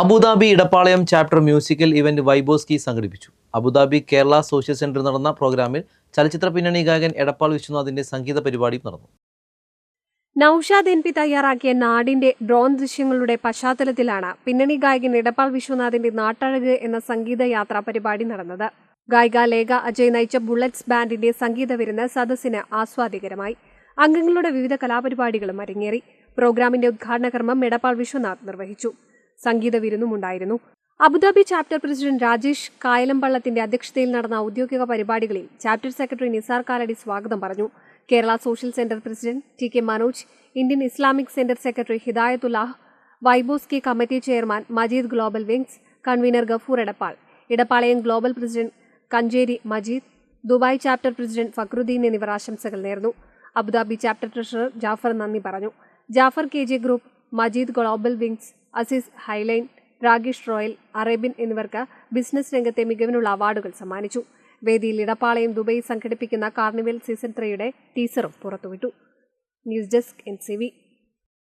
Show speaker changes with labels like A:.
A: Abu Dhabi Edappalayam chapter musical event വൈബോസ്കി സംഘടിപ്പിച്ചു. Abu Dhabi Kerala social സെന്ററിൽ നടന്ന പ്രോഗ്രാമിൽ ചലച്ചിത്ര പിന്നണി ഗായകൻ എടപ്പാൾ വിശ്വനാഥിന്റെ സംഗീത പരിപാടിയും നടന്നു.
B: നൌഷാദ് എൻ പി തയ്യാറാക്കിയ നാടിന്റെ ഡ്രോൺ ദൃശ്യങ്ങളുടെ പശ്ചാത്തലത്തിലാണ് പിന്നണി ഗായകൻ എടപ്പാൾ വിശ്വനാഥിന്റെ നാട്ടഴക് എന്ന സംഗീത യാത്രാ പരിപാടി നടന്നത്. ഗായിക ലേഖ അജയ് നയിച്ച ബുള്ളറ്റ്സ് ബാൻഡിന്റെ സംഗീത വിരുന്ന് സദസ്സിന് ആസ്വാദികരമായി. അംഗങ്ങളുടെ വിവിധ കലാപരിപാടികളും അരങ്ങേറി. പ്രോഗ്രാമിന്റെ ഉദ്ഘാടന കർമ്മം എടപ്പാൾ വിശ്വനാഥ് നിർവഹിച്ചു. സംഗീത വിരുന്നും ഉണ്ടായിരുന്നു Abu Dhabi chapter president Rajesh കായലമ്പള്ളത്തിന്റെ അധ്യക്ഷതയിൽ നടന്ന ഔദ്യോഗിക പരിപാടികളിൽ ചാപ്റ്റർ സെക്രട്ടറി നിസാർ കാലടി സ്വാഗതം പറഞ്ഞു. Kerala social centre president T K Manoj Indian Islamic centre secretary Hidayathullah വൈബോസ്കി committee chairman Majeed global wings convener Gafoor Edappal Edappalayam global president Kancheri Majeed Dubai chapter president Fakhruddin എന്നിവർ ആശംസകൾ നേർന്നു. Abu Dhabi chapter treasurer Jafar നന്ദി പറഞ്ഞു. Jafar K J group Majeed global wings Azeez Highline Ragesh royal Arabian എന്നിവർക്ക് business രംഗത്തെ മികവിനുള്ള അവാർഡുകൾ സമ്മാനിച്ചു. വേദിയിൽ ഇടപ്പാളയം ദുബൈ സംഘടിപ്പിക്കുന്ന കാർണിവൽ സീസൺ ത്രീയുടെ ടീസറും പുറത്തുവിട്ടു. News desk N